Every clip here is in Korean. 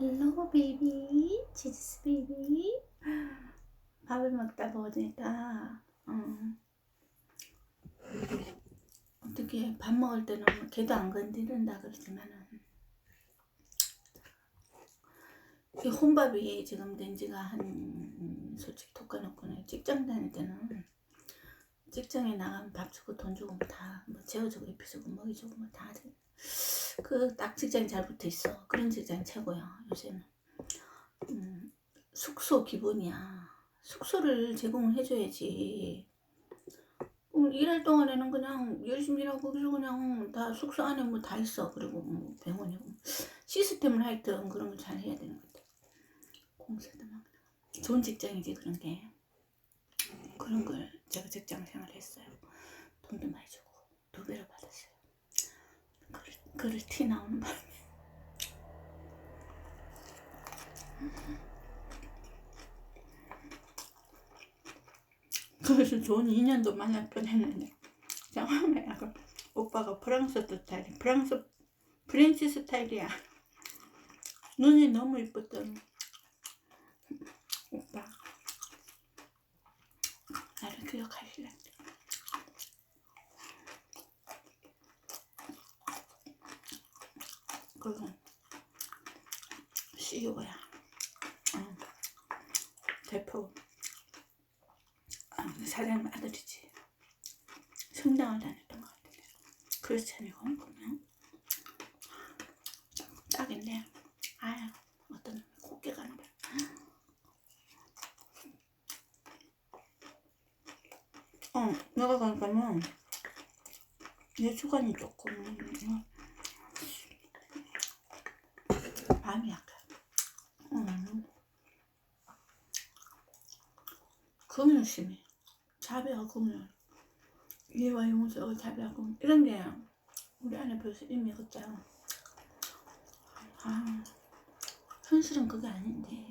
헬로 베이비 치즈 베이비 밥을 먹다 보니까 어, 어떻게 밥 먹을 때는 걔도 안 건드린다 그러지만은 이 혼밥이 지금 된 지가 한 음, 솔직히 독가놓고는 직장 다닐 때는 직장에 나가면 밥 주고 돈 주고 뭐다뭐 재워주고 입혀주고 먹이주고 뭐다 그 딱 직장이 잘 붙어 있어. 그런 직장이 최고야 요새는. 음, 숙소 기본이야. 숙소를 제공을 해줘야지. 음, 일할 동안에는 그냥 열심히 일하고 그리고 그냥 다 숙소 안에 뭐 다 있어. 그리고 뭐 병원이고 시스템을 하여튼 그런 걸 잘 해야 되는 것 같아. 공사도 막 좋은 직장이지 그런 게. 그런 걸 제가 직장 생활을 했어요. 돈도 많이 주고 그를 티 나오는 바람에 그래서 좋은 인연도 만날 뻔했는데 처음에 약간 오빠가 프랑스 스타일 프랑스 프렌치 스타일이야. 눈이 너무 이뻤던 오빠 나를 기억하실래 그리고 CEO야. 어, 대표 아, 사장 아들이지. 성당을 다녔던 것 같은데. 않고 그냥 딱인데 아유 어떤 놈이 곱게 가는 거야. 어 내가 가니까는 내 주관이 조금 어, 밤이 약간 음. 심해 자배가 금요일. 이해와 용서 자배가 금요일. 이런 게 우리 안에 벌써 이미 걷잖아 아 현실은 그게 아닌데.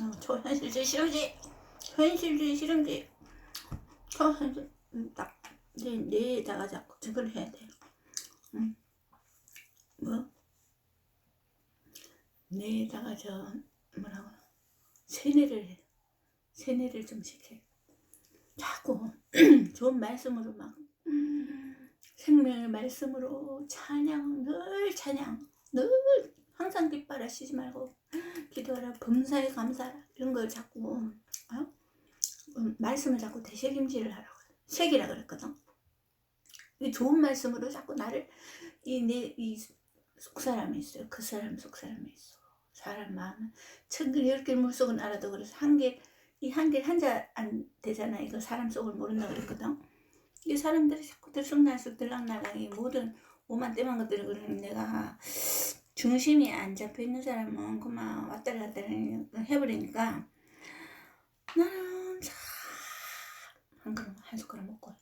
어, 저 현실주의 싫은지. 현실주의 싫은지 저 현실 음, 딱 내, 뇌에다가 자꾸 저걸 해야 돼 응. 뭐? 뇌에다가 저 뭐라고 세뇌를 세뇌를 좀 시켜. 자꾸 좋은 말씀으로 막 음, 생명의 말씀으로 찬양 늘 찬양 늘 항상 뒷바라시지 말고 기도하라 범사에 감사하라 이런 걸 자꾸 어? 음, 말씀을 자꾸 되새김질을 하라고 색이라 그랬거든. 이 좋은 말씀으로 자꾸 나를 이 내이 속사람이 있어요. 그 사람 속사람이 있어 사람 마음은 천근 열개 물속은 알아도 그래서 한개 이한개 한자 안 되잖아. 이거 사람 속을 모른다 그랬거든. 이 사람들이 자꾸 들쑥날쑥 들락날락 이 모든 오만 때만 것들을 그러면 내가 중심이 안 잡혀 있는 사람은 그만 왔다 갔다 해버리니까 나는 참한 그릇 한 숟가락 먹고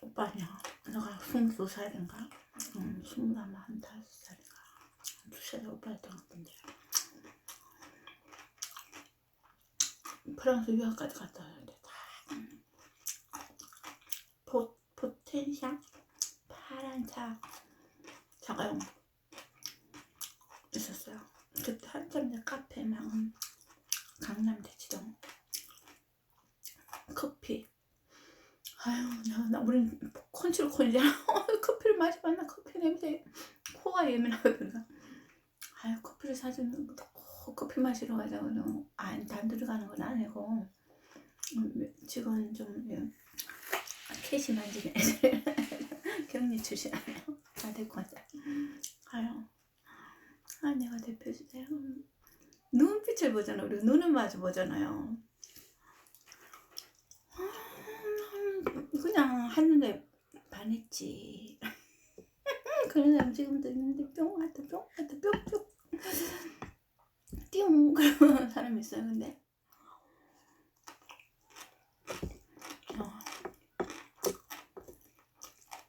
오빠냐 내가 스물두 살인가? 응, 스물한 다섯 살인가? 두살 오빠였던 것 같은데. 프랑스 유학까지 갔다 왔는데 다. 포, 포텐샤 파란 차 자가용. 있었어요. 그때 한참 내 카페 막 강남 대치동 커피 아유 나, 나 우린 컨트롤콘이잖아. 커피를 마시면 나? 커피 냄새. 코가 예민하거든 아유 커피를 사주는 것도 꼭 커피 마시러 가자고 안 단둘이 가는 건 아니고 음, 직원 좀 예, 캐시 만지는 애들 격리 출신 아니에요 다 데리고 가자 아유. 아 내가 대표 주세요. 눈빛을 보잖아. 우리 눈을 마주 보잖아요 그냥 하는데 반했지. 그런 사람 지금도 있는데 뿅 하다 뿅 하다 뿅뿅 띵 그런 사람 있어요. 근데 어.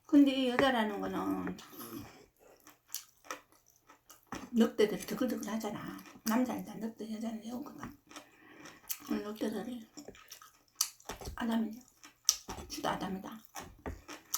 근데 여자라는 거는 늑대들이 드글드글 하잖아. 남자는 다 늑대, 여자는 여우거든. 늑대들이 아담이야. 주도 아담이다.